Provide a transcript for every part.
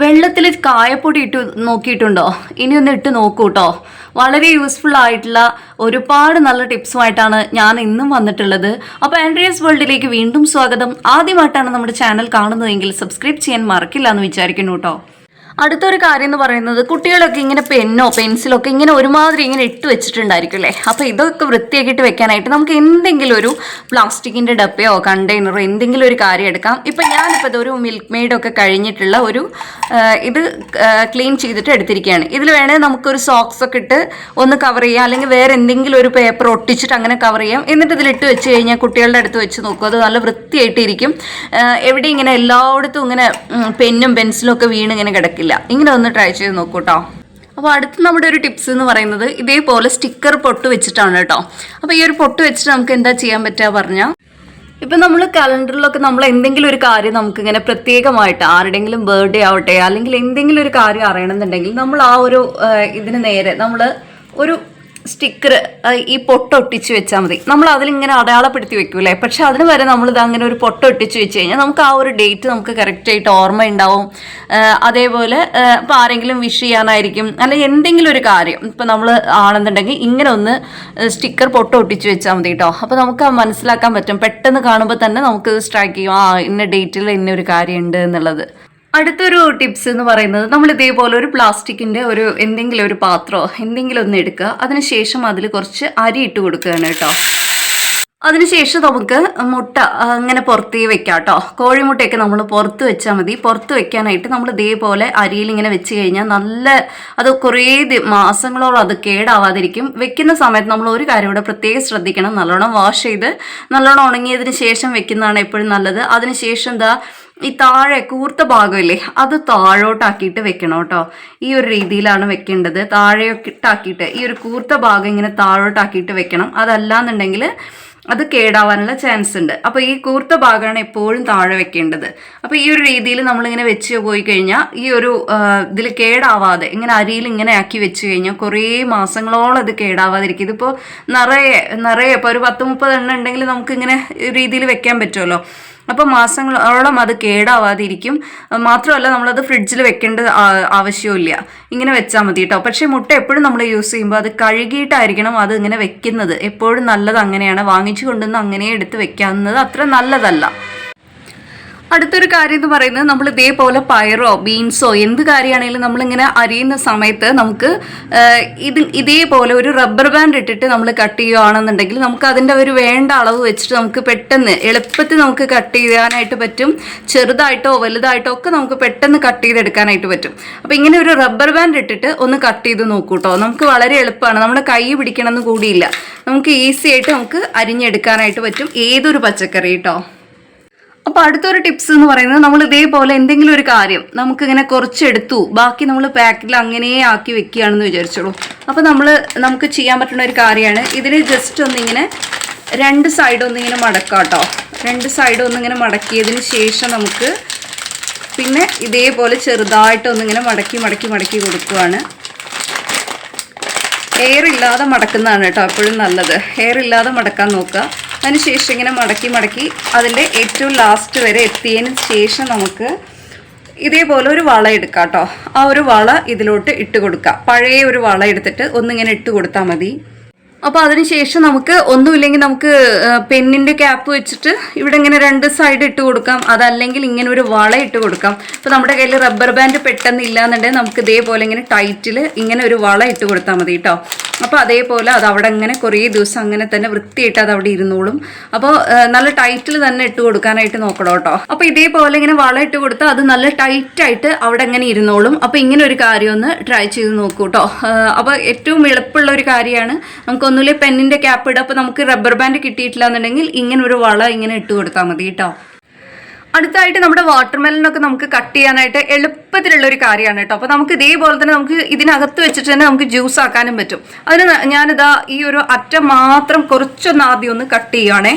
വെള്ളത്തിൽ കായപ്പൊടി ഇട്ട് നോക്കിയിട്ടുണ്ടോ? ഇനി ഒന്ന് ഇട്ട് നോക്കൂ കേട്ടോ വളരെ യൂസ്ഫുൾ ആയിട്ടുള്ള ഒരുപാട് നല്ല ടിപ്സുമായിട്ടാണ് ഞാൻ ഇന്നും വന്നിട്ടുള്ളത്. അപ്പോൾ ആൻഡ്രിയസ് വേൾഡിലേക്ക് വീണ്ടും സ്വാഗതം. ആദ്യമായിട്ടാണ് നമ്മുടെ ചാനൽ കാണുന്നതെങ്കിൽ സബ്സ്ക്രൈബ് ചെയ്യാൻ മറക്കില്ല എന്ന് വിചാരിക്കുന്നു കേട്ടോ അടുത്തൊരു കാര്യം എന്ന് പറയുന്നത് കുട്ടികളൊക്കെ ഇങ്ങനെ പെന്നോ പെൻസിലോ ഒക്കെ ഇങ്ങനെ ഒരുമാതിരി ഇങ്ങനെ ഇട്ട് വെച്ചിട്ടുണ്ടായിരിക്കും അല്ലേ? അപ്പോൾ ഇതൊക്കെ വൃത്തിയാക്കിയിട്ട് വെക്കാനായിട്ട് നമുക്ക് എന്തെങ്കിലും ഒരു പ്ലാസ്റ്റിക്കിന്റെ ഡപ്പയോ കണ്ടെയ്നറോ എന്തെങ്കിലും ഒരു കാര്യം എടുക്കാം. ഇപ്പം ഞാനിപ്പോൾ ഇതൊരു മിൽക്ക് മെയ്ഡൊക്കെ കഴിഞ്ഞിട്ടുള്ള ഒരു ഇത് ക്ലീൻ ചെയ്തിട്ട് എടുത്തിരിക്കുകയാണ്. ഇതിൽ വേണേൽ നമുക്കൊരു സോക്സ് ഒക്കെ ഇട്ട് ഒന്ന് കവർ ചെയ്യാം. അല്ലെങ്കിൽ വേറെ എന്തെങ്കിലും ഒരു പേപ്പർ ഒട്ടിച്ചിട്ട് അങ്ങനെ കവർ ചെയ്യാം. എന്നിട്ട് ഇതിലിട്ട് വെച്ച് കഴിഞ്ഞാൽ കുട്ടികളുടെ അടുത്ത് വെച്ച് നോക്കും. അത് നല്ല വൃത്തിയായിട്ടിരിക്കും. എവിടെ ഇങ്ങനെ എല്ലായിടത്തും ഇങ്ങനെ പെന്നും പെൻസിലും ഒക്കെ വീണ് ഇങ്ങനെ കിടക്കില്ല ഇങ്ങനെ ഒന്ന് ട്രൈ ചെയ്ത് നോക്കൂ കേട്ടോ അപ്പോൾ അടുത്ത് നമ്മുടെ ഒരു ടിപ്സ് എന്ന് പറയുന്നത് ഇതേപോലെ സ്റ്റിക്കർ പൊട്ട് വെച്ചിട്ടാണ് കേട്ടോ. അപ്പോൾ ഈ ഒരു പൊട്ട് വെച്ചിട്ട് നമുക്ക് എന്താ ചെയ്യാൻ പറ്റുക പറഞ്ഞാൽ ഇപ്പം നമ്മൾ കലണ്ടറിലൊക്കെ നമ്മൾ എന്തെങ്കിലും ഒരു കാര്യം നമുക്കിങ്ങനെ പ്രത്യേകമായിട്ട് ആരുടെങ്കിലും ബർത്ത്ഡേ ആവട്ടെ അല്ലെങ്കിൽ എന്തെങ്കിലും ഒരു കാര്യം അറിയണമെന്നുണ്ടെങ്കിൽ നമ്മൾ ആ ഒരു ഇതിന് നേരെ നമ്മൾ ഒരു സ്റ്റിക്കർ ഈ പൊട്ടൊട്ടിച്ച് വെച്ചാൽ മതി. നമ്മൾ അതിലിങ്ങനെ അടയാളപ്പെടുത്തി വെക്കൂലേ? പക്ഷെ അതിന് വരെ നമ്മൾ ഇത് അങ്ങനെ ഒരു പൊട്ടൊട്ടിച്ച് വെച്ച് കഴിഞ്ഞാൽ നമുക്ക് ആ ഒരു ഡേറ്റ് നമുക്ക് കറക്റ്റായിട്ട് ഓർമ്മ ഉണ്ടാവും അതേപോലെ ഇപ്പോൾ ആരെങ്കിലും വിഷ് ചെയ്യാനായിരിക്കും. അല്ലെങ്കിൽ എന്തെങ്കിലും ഒരു കാര്യം. ഇപ്പം നമ്മൾ ആണെന്നുണ്ടെങ്കിൽ ഇങ്ങനെ ഒന്ന് സ്റ്റിക്കർ പൊട്ടൊട്ടിച്ച് വെച്ചാൽ മതി കേട്ടോ അപ്പോൾ നമുക്ക് മനസ്സിലാക്കാൻ പറ്റും. പെട്ടെന്ന് കാണുമ്പോൾ തന്നെ നമുക്ക് സ്ട്രൈക്ക് ചെയ്യും. ആ ഇന്ന ഡേറ്റിൽ ഇന്ന ഒരു കാര്യമുണ്ട് എന്നുള്ളത്. അടുത്തൊരു ടിപ്സ് എന്ന് പറയുന്നത് നമ്മൾ ഇതേപോലെ ഒരു പ്ലാസ്റ്റിക്കിന്റെ ഒരു എന്തെങ്കിലും ഒരു പാത്രമോ എന്തെങ്കിലും ഒന്ന് എടുക്കുക. അതിനുശേഷം അതിൽ കുറച്ച് അരി ഇട്ട് കൊടുക്കുകയാണ് കേട്ടോ. അതിനുശേഷം നമുക്ക് മുട്ട അങ്ങനെ പുറത്ത് വെക്കാം കേട്ടോ. കോഴിമുട്ടയൊക്കെ നമ്മൾ പുറത്ത് വെച്ചാൽ മതി. പുറത്ത് വെക്കാനായിട്ട് നമ്മൾ ഇതേപോലെ അരിയിൽ ഇങ്ങനെ വെച്ച് കഴിഞ്ഞാൽ നല്ല അത് കുറേ മാസങ്ങളോളം അത് കേടാവാതിരിക്കും. വെക്കുന്ന സമയത്ത് നമ്മൾ ഒരു കാര്യം കൂടെ പ്രത്യേകം ശ്രദ്ധിക്കണം. നല്ലോണം വാഷ് ചെയ്ത് നല്ലോണം ഉണങ്ങിയതിന് ശേഷം വെക്കുന്നതാണ് എപ്പോഴും നല്ലത്. അതിനുശേഷം എന്താ ഈ താഴെ കൂർത്ത ഭാഗമില്ലേ അത് താഴോട്ടാക്കിയിട്ട് വെക്കണം കേട്ടോ. ഈ ഒരു രീതിയിലാണ് വെക്കേണ്ടത്. താഴെട്ടാക്കിയിട്ട് ഈ ഒരു കൂർത്ത ഭാഗം ഇങ്ങനെ താഴോട്ടാക്കിയിട്ട് വെക്കണം. അതല്ലാന്നുണ്ടെങ്കിൽ അത് കേടാവാനുള്ള ചാൻസ് ഉണ്ട്. അപ്പോൾ ഈ കൂർത്ത ഭാഗമാണ് എപ്പോഴും താഴെ വെക്കേണ്ടത്. അപ്പോൾ ഈ ഒരു രീതിയിൽ നമ്മളിങ്ങനെ വെച്ച് പോയി കഴിഞ്ഞാൽ ഈ ഒരു ഇതിൽ കേടാവാതെ ഇങ്ങനെ അരിയിൽ ഇങ്ങനെ ആക്കി വെച്ച് കഴിഞ്ഞാൽ കുറേ മാസങ്ങളോളം ഇത് കേടാവാതിരിക്കും. ഇതിപ്പോൾ നിറയെ നിറയെ ഇപ്പോൾ ഒരു പത്ത് മുപ്പത് എണ്ണം ഉണ്ടെങ്കിൽ നമുക്കിങ്ങനെ രീതിയിൽ വെക്കാൻ പറ്റുമല്ലോ. അപ്പോൾ മാസങ്ങളോളം അത് കേടാവാതിരിക്കും. മാത്രമല്ല നമ്മളത് ഫ്രിഡ്ജിൽ വെക്കേണ്ട ആവശ്യമില്ല ഇങ്ങനെ വെച്ചാൽ മതി കേട്ടോ പക്ഷേ മുട്ട എപ്പോഴും നമ്മൾ യൂസ് ചെയ്യുമ്പോൾ അത് കഴുകിയിട്ടായിരിക്കണം അത് ഇങ്ങനെ വെക്കുന്നത്. എപ്പോഴും നല്ലത് അങ്ങനെയാണ്. വാങ്ങിച്ചു കൊണ്ടുവന്ന് അങ്ങനെ എടുത്ത് വെക്കാവുന്നത് അത്ര നല്ലതല്ല. അടുത്തൊരു കാര്യം എന്ന് പറയുന്നത് നമ്മൾ ഇതേപോലെ പയറോ ബീൻസോ എന്ത് കാര്യമാണെങ്കിലും നമ്മളിങ്ങനെ അരിയുന്ന സമയത്ത് നമുക്ക് ഇത് ഇതേപോലെ ഒരു റബ്ബർ ബാൻഡ് ഇട്ടിട്ട് നമ്മൾ കട്ട് ചെയ്യുകയാണെന്നുണ്ടെങ്കിൽ നമുക്ക് അതിന്റെ ഒരു വേണ്ട അളവ് വെച്ചിട്ട് നമുക്ക് പെട്ടെന്ന് എളുപ്പത്തിൽ നമുക്ക് കട്ട് ചെയ്യാനായിട്ട് പറ്റും. ചെറുതായിട്ടോ വലുതായിട്ടോ ഒക്കെ നമുക്ക് പെട്ടെന്ന് കട്ട് ചെയ്തെടുക്കാനായിട്ട് പറ്റും. അപ്പോൾ ഇങ്ങനെ ഒരു റബ്ബർ ബാൻഡ് ഇട്ടിട്ട് ഒന്ന് കട്ട് ചെയ്ത് നോക്കൂ കേട്ടോ. നമുക്ക് വളരെ എളുപ്പമാണ്. നമ്മുടെ കൈ പിടിക്കണമെന്ന് കൂടിയില്ല. നമുക്ക് ഈസി ആയിട്ട് നമുക്ക് അരിഞ്ഞെടുക്കാനായിട്ട് പറ്റും. ഏതൊരു പച്ചക്കറി കേട്ടോ? അപ്പൊ അടുത്തൊരു ടിപ്സ് എന്ന് പറയുന്നത് നമ്മൾ ഇതേപോലെ എന്തെങ്കിലും ഒരു കാര്യം നമുക്ക് ഇങ്ങനെ കുറച്ചെടുത്തു ബാക്കി നമ്മൾ പാക്കറ്റിൽ അങ്ങനെ ആക്കി വെക്കുകയാണെന്ന് വിചാരിച്ചോളൂ. അപ്പൊ നമ്മൾ നമുക്ക് ചെയ്യാൻ പറ്റുന്ന ഒരു കാര്യമാണ് ഇതിന് ജസ്റ്റ് ഒന്നിങ്ങനെ രണ്ട് സൈഡ് ഒന്നിങ്ങനെ മടക്കാം കേട്ടോ രണ്ട് സൈഡ് ഒന്നിങ്ങനെ മടക്കിയതിന് ശേഷം നമുക്ക് പിന്നെ ഇതേപോലെ ചെറുതായിട്ട് ഒന്നിങ്ങനെ മടക്കി മടക്കി മടക്കി കൊടുക്കുവാണ്. എയർ ഇല്ലാതെ മടക്കുന്നതാണ് കേട്ടോ എപ്പോഴും നല്ലത്. എയർ ഇല്ലാതെ മടക്കാൻ നോക്കുക. അതിനുശേഷം ഇങ്ങനെ മടക്കി മടക്കി അതിന്റെ ഏറ്റവും ലാസ്റ്റ് വരെ എത്തിയതിന് ശേഷം നമുക്ക് ഇതേപോലെ ഒരു വള എടുക്കാം കേട്ടോ. ആ ഒരു വള ഇതിലോട്ട് ഇട്ട് കൊടുക്കുക പഴയ ഒരു വള എടുത്തിട്ട് ഒന്നിങ്ങനെ ഇട്ട് കൊടുത്താൽ മതി. അപ്പോൾ അതിനുശേഷം നമുക്ക് ഒന്നുമില്ലെങ്കിൽ നമുക്ക് പെന്നിന്റെ ക്യാപ്പ് വെച്ചിട്ട് ഇവിടെ ഇങ്ങനെ രണ്ട് സൈഡ് ഇട്ട് കൊടുക്കാം. അതല്ലെങ്കിൽ ഇങ്ങനെ ഒരു വള ഇട്ട് കൊടുക്കാം. അപ്പോൾ നമ്മുടെ കയ്യിൽ റബ്ബർ ബാൻഡ് പെട്ടെന്ന് ഇല്ലാന്നുണ്ടെങ്കിൽ നമുക്ക് ഇതേപോലെ ഇങ്ങനെ ടൈറ്റിൽ ഇങ്ങനെ ഒരു വള ഇട്ട് കൊടുത്താൽ മതി കേട്ടോ അപ്പോൾ അതേപോലെ അത് അവിടെ ഇങ്ങനെ കുറേ ദിവസം അങ്ങനെ തന്നെ വൃത്തിയിട്ട് അത് അവിടെ ഇരുന്നോളും. അപ്പോൾ നല്ല ടൈറ്റിൽ തന്നെ ഇട്ട് കൊടുക്കാനായിട്ട് നോക്കണം കേട്ടോ അപ്പോൾ ഇതേപോലെ ഇങ്ങനെ വള ഇട്ട് കൊടുത്താൽ അത് നല്ല ടൈറ്റായിട്ട് അവിടെ ഇങ്ങനെ ഇരുന്നോളും. അപ്പോൾ ഇങ്ങനെ ഒരു കാര്യം ഒന്ന് ട്രൈ ചെയ്ത് നോക്കൂ കേട്ടോ അപ്പോൾ ഏറ്റവും എളുപ്പമുള്ള ഒരു കാര്യമാണ് നമുക്ക് ഒന്നുമില്ല പെന്നിന്റെ ക്യാപ്പ് ഇടുക അപ്പോൾ നമുക്ക് റബ്ബർ ബാൻഡ് കിട്ടിയിട്ടില്ല എന്നുണ്ടെങ്കിൽ ഇങ്ങനെ ഒരു വള ഇങ്ങനെ ഇട്ട് കൊടുത്താൽ മതി കേട്ടോ. അടുത്തായിട്ട് നമ്മുടെ വാട്ടർമെലനൊക്കെ നമുക്ക് കട്ട് ചെയ്യാനായിട്ട് എളുപ്പത്തിലുള്ള ഒരു കാര്യമാണ് കേട്ടോ. അപ്പോൾ നമുക്ക് ഇതേപോലെ തന്നെ നമുക്ക് ഇതിനകത്ത് വെച്ചിട്ട് തന്നെ നമുക്ക് ജ്യൂസ് ആക്കാനും പറ്റും. അതിന് ഞാനിതാ ഈ ഒരു അറ്റം മാത്രം കുറച്ചൊന്ന് ആദ്യം ഒന്ന് കട്ട് ചെയ്യുവാണേ.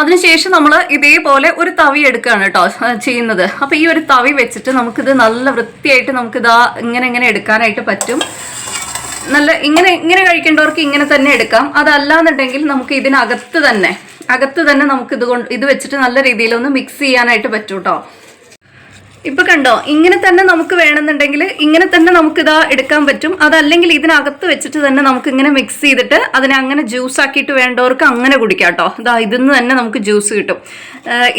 അതിനുശേഷം നമ്മൾ ഇതേപോലെ ഒരു തവി എടുക്കുകയാണ് കേട്ടോ ചെയ്യുന്നത്. അപ്പോൾ ഈ ഒരു തവി വെച്ചിട്ട് നമുക്കിത് നല്ല വൃത്തിയായിട്ട് നമുക്കിതാ ഇങ്ങനെ ഇങ്ങനെ എടുക്കാനായിട്ട് പറ്റും. നല്ല ഇങ്ങനെ ഇങ്ങനെ കഴിക്കേണ്ടവർക്ക് ഇങ്ങനെ തന്നെ എടുക്കാം. അതല്ലാന്നുണ്ടെങ്കിൽ നമുക്ക് ഇതിനകത്ത് തന്നെ അകത്ത് തന്നെ നമുക്ക് ഇത് കൊണ്ട് ഇത് വെച്ചിട്ട് നല്ല രീതിയിൽ ഒന്ന് മിക്സ് ചെയ്യാനായിട്ട് പറ്റും കേട്ടോ ഇപ്പൊ കണ്ടോ ഇങ്ങനെ തന്നെ നമുക്ക് വേണമെന്നുണ്ടെങ്കിൽ ഇങ്ങനെ തന്നെ നമുക്ക് ഇതാ എടുക്കാൻ പറ്റും. അതല്ലെങ്കിൽ ഇതിനകത്ത് വെച്ചിട്ട് തന്നെ നമുക്ക് ഇങ്ങനെ മിക്സ് ചെയ്തിട്ട് അതിനെ അങ്ങനെ ജ്യൂസ് ആക്കിയിട്ട് വേണ്ടവർക്ക് അങ്ങനെ കുടിക്കാം കേട്ടോ. ഇതാ ഇതിന്ന് തന്നെ നമുക്ക് ജ്യൂസ് കിട്ടും.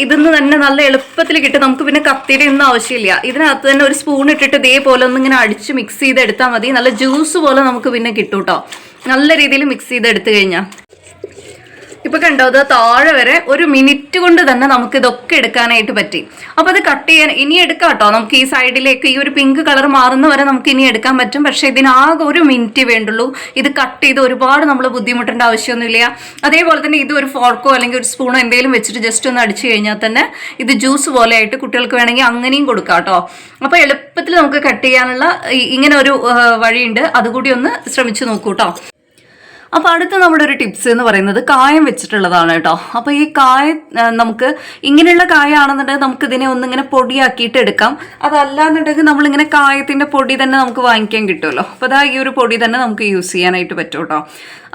ഇതിന്ന് തന്നെ നല്ല എളുപ്പത്തിൽ കിട്ടും. നമുക്ക് പിന്നെ കത്തിയുടെ ഒന്നും ആവശ്യമില്ല. ഇതിനകത്ത് തന്നെ ഒരു സ്പൂൺ ഇട്ടിട്ട് ഇതേപോലെ ഒന്ന് ഇങ്ങനെ അടിച്ച് മിക്സ് ചെയ്ത് എടുത്താൽ മതി. നല്ല ജ്യൂസ് പോലെ നമുക്ക് പിന്നെ കിട്ടും കേട്ടോ. നല്ല രീതിയിൽ മിക്സ് ചെയ്ത് എടുത്തു കഴിഞ്ഞാൽ ഇപ്പൊ കണ്ടോ അത് താഴെ വരെ ഒരു മിനിറ്റ് കൊണ്ട് തന്നെ നമുക്ക് ഇതൊക്കെ എടുക്കാനായിട്ട് പറ്റി. അപ്പൊ അത് കട്ട് ചെയ്യാൻ ഇനി എടുക്കാം കേട്ടോ. നമുക്ക് ഈ സൈഡിലേക്ക് ഈ ഒരു പിങ്ക് കളർ മാറുന്ന വരെ നമുക്ക് ഇനി എടുക്കാൻ പറ്റും. പക്ഷെ ഇതിനാകെ ഒരു മിനിറ്റ് വേണ്ടുള്ളൂ. ഇത് കട്ട് ചെയ്ത് ഒരുപാട് നമ്മൾ ബുദ്ധിമുട്ടേണ്ട ആവശ്യമൊന്നുമില്ല. അതേപോലെ തന്നെ ഇത് ഒരു ഫോർക്കോ അല്ലെങ്കിൽ ഒരു സ്പൂണോ എന്തെങ്കിലും വെച്ചിട്ട് ജസ്റ്റ് ഒന്ന് അടിച്ചു കഴിഞ്ഞാൽ തന്നെ ഇത് ജ്യൂസ് പോലെ ആയിട്ട് കുട്ടികൾക്ക് വേണമെങ്കിൽ അങ്ങനെയും കൊടുക്കാം കേട്ടോ. അപ്പൊ എളുപ്പത്തിൽ നമുക്ക് കട്ട് ചെയ്യാനുള്ള ഇങ്ങനെ ഒരു വഴിയുണ്ട്. അതുകൂടി ഒന്ന് ശ്രമിച്ചു നോക്കൂ കേട്ടോ. അപ്പോൾ അടുത്ത നമ്മുടെ ഒരു ടിപ്സ് എന്ന് പറയുന്നത് കായം വെച്ചിട്ടുള്ളതാണ് കേട്ടോ. അപ്പോൾ ഈ കായ നമുക്ക് ഇങ്ങനെയുള്ള കായ ആണെന്നുണ്ടെങ്കിൽ നമുക്ക് ഇതിനെ ഒന്നിങ്ങനെ പൊടിയാക്കിയിട്ട് എടുക്കാം. അതല്ലാന്നുണ്ടെങ്കിൽ നമ്മളിങ്ങനെ കായത്തിന്റെ പൊടി തന്നെ നമുക്ക് വാങ്ങിക്കാൻ കിട്ടുമല്ലോ. അപ്പോൾ അതാ ഈ ഒരു പൊടി തന്നെ നമുക്ക് യൂസ് ചെയ്യാനായിട്ട് പറ്റും കേട്ടോ.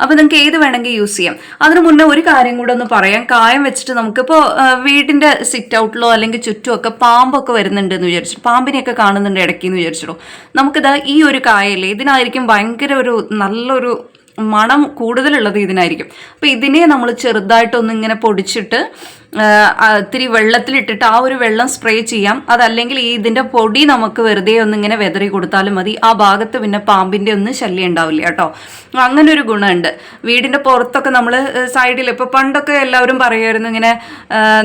അപ്പോൾ നിങ്ങൾക്ക് ഏത് വേണമെങ്കിൽ യൂസ് ചെയ്യാം. അതിന് മുന്നേ ഒരു കാര്യം കൂടെ ഒന്ന് പറയാം. കായം വെച്ചിട്ട് നമുക്ക് നമുക്കിപ്പോൾ വീടിന്റെ സിറ്റ് ഔട്ടിലോ അല്ലെങ്കിൽ ചുറ്റും ഒക്കെ പാമ്പൊക്കെ വരുന്നുണ്ട് എന്ന് വിചാരിച്ചു പാമ്പിനെയൊക്കെ കാണുന്നുണ്ട് ഇടയ്ക്ക് എന്ന് വിചാരിച്ചിട്ടോ നമുക്കിതാ ഈ ഒരു കായല്ലേ ഇതിനായിരിക്കും ഭയങ്കര ഒരു നല്ലൊരു മണം കൂടുതലുള്ളത് ഇതിനായിരിക്കും. അപ്പോൾ ഇതിനെ നമ്മൾ ചെറുതായിട്ടൊന്നിങ്ങനെ പൊടിച്ചിട്ട് ഇത്തിരി വെള്ളത്തിലിട്ടിട്ട് ആ ഒരു വെള്ളം സ്പ്രേ ചെയ്യാം. അതല്ലെങ്കിൽ ഈ ഇതിന്റെ പൊടി നമുക്ക് വെറുതെ ഒന്നിങ്ങനെ വെതറി കൊടുത്താലും മതി. ആ ഭാഗത്ത് പിന്നെ പാമ്പിന്റെ ഒന്നും ശല്യം ഉണ്ടാവില്ല കേട്ടോ. അങ്ങനെ ഒരു ഗുണമുണ്ട്. വീടിന്റെ പുറത്തൊക്കെ നമ്മൾ സൈഡിൽ ഇപ്പോൾ പണ്ടൊക്കെ എല്ലാവരും പറയുമായിരുന്നു ഇങ്ങനെ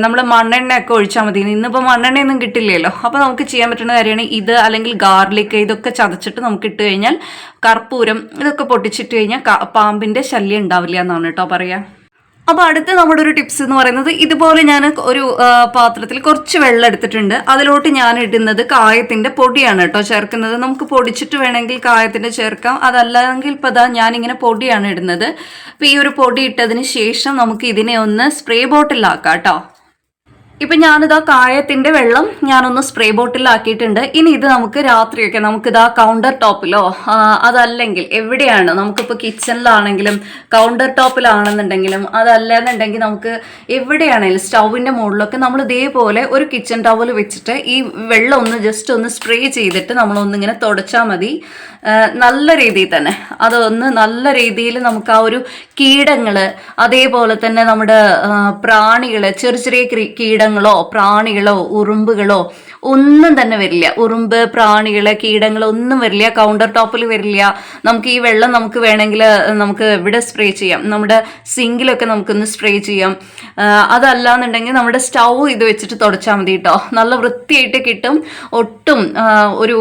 നമ്മൾ മണ്ണെണ്ണയൊക്കെ ഒഴിച്ചാൽ മതി. ഇന്നിപ്പോൾ മണ്ണെണ്ണയൊന്നും കിട്ടില്ലല്ലോ. അപ്പോൾ നമുക്ക് ചെയ്യാൻ പറ്റുന്ന കാര്യമാണ് ഇത് അല്ലെങ്കിൽ ഗാർലിക് ഇതൊക്കെ ചതച്ചിട്ട് നമുക്ക് ഇട്ട് കഴിഞ്ഞാൽ കർപ്പൂരം ഇതൊക്കെ പൊട്ടിച്ചിട്ട് കഴിഞ്ഞാൽ പാമ്പിന്റെ ശല്യം ഉണ്ടാവില്ല എന്നാണ് കേട്ടോ പറയാ. അപ്പോൾ അടുത്ത നമ്മുടെ ഒരു ടിപ്സ് എന്ന് പറയുന്നത് ഇതുപോലെ ഞാൻ ഒരു പാത്രത്തിൽ കുറച്ച് വെള്ളം എടുത്തിട്ടുണ്ട്. അതിലോട്ട് ഞാൻ ഇടുന്നത് കായത്തിന്റെ പൊടിയാണ് കേട്ടോ ചേർക്കുന്നത്. നമുക്ക് പൊടിച്ചിട്ട് വേണമെങ്കിൽ കായത്തിന്റെ ചേർക്കാം. അതല്ലെങ്കിൽ ഇപ്പൊ ഞാൻ ഇങ്ങനെ പൊടിയാണ് ഇടുന്നത്. അപ്പോൾ ഈ ഒരു പൊടി ഇട്ടതിന് ശേഷം നമുക്ക് ഇതിനെ ഒന്ന് സ്പ്രേ ബോട്ടിലാക്കാം കേട്ടോ. ഇപ്പൊ ഞാനിതാ കായത്തിന്റെ വെള്ളം ഞാനൊന്ന് സ്പ്രേ ബോട്ടിലാക്കിയിട്ടുണ്ട് ഇനി ഇത് നമുക്ക് രാത്രിയൊക്കെ നമുക്കിതാ കൗണ്ടർ ടോപ്പിലോ അതല്ലെങ്കിൽ എവിടെയാണ്? നമുക്കിപ്പോൾ കിച്ചണിലാണെങ്കിലും കൗണ്ടർ ടോപ്പിലാണെന്നുണ്ടെങ്കിലും അതല്ലെന്നുണ്ടെങ്കിൽ നമുക്ക് എവിടെയാണെങ്കിലും സ്റ്റൗവിന്റെ മുകളിലൊക്കെ നമ്മൾ ഇതേപോലെ ഒരു കിച്ചൺ ടവൽ വെച്ചിട്ട് ഈ വെള്ളം ഒന്ന് ജസ്റ്റ് ഒന്ന് സ്പ്രേ ചെയ്തിട്ട് നമ്മളൊന്നിങ്ങനെ തുടച്ചാൽ മതി. നല്ല രീതിയിൽ തന്നെ. അതൊന്ന് നല്ല രീതിയിൽ നമുക്ക് ആ ഒരു കീടങ്ങൾ അതേപോലെ തന്നെ നമ്മുടെ പ്രാണികൾ ചെറിയ ചെറിയ കീടങ്ങളോ പ്രാണികളോ ഉറുമ്പുകളോ ഒന്നും തന്നെ വരില്ല. ഉറുമ്പ് പ്രാണികൾ കീടങ്ങൾ ഒന്നും വരില്ല കൗണ്ടർ ടോപ്പിൽ വരില്ല. നമുക്ക് ഈ വെള്ളം നമുക്ക് വേണമെങ്കിൽ നമുക്ക് എവിടെ സ്പ്രേ ചെയ്യാം. നമ്മുടെ സിങ്കിലൊക്കെ നമുക്കൊന്ന് സ്പ്രേ ചെയ്യാം. അതല്ലാന്നുണ്ടെങ്കിൽ നമ്മുടെ സ്റ്റൗ ഇത് വെച്ചിട്ട് തുടച്ചാൽ മതി കേട്ടോ നല്ല വൃത്തിയായിട്ട് കിട്ടും. ഒട്ടും ഒരു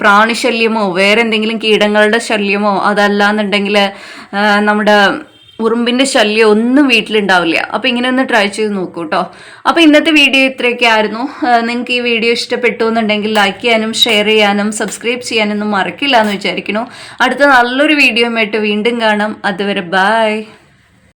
പ്രാണിശല്യമോ വേറെ എന്തെങ്കിലും കീടങ്ങളുടെ ശല്യമോ അതല്ലാന്നുണ്ടെങ്കിൽ നമ്മുടെ ഉറുമ്പിന്റെ ശല്യം ഒന്നും വീട്ടിലുണ്ടാവില്ല. അപ്പൊ ഇങ്ങനെ ഒന്ന് ട്രൈ ചെയ്ത് നോക്കൂ കേട്ടോ അപ്പൊ ഇന്നത്തെ വീഡിയോ ഇത്രയൊക്കെ ആയിരുന്നു. നിങ്ങൾക്ക് ഈ വീഡിയോ ഇഷ്ടപ്പെട്ടു എന്നുണ്ടെങ്കിൽ ലൈക്ക് ചെയ്യാനും ഷെയർ ചെയ്യാനും സബ്സ്ക്രൈബ് ചെയ്യാനൊന്നും മറക്കില്ല എന്ന് വിചാരിക്കുന്നു. അടുത്ത നല്ലൊരു വീഡിയോ ആയിട്ട് വീണ്ടും കാണാം. അതുവരെ ബൈ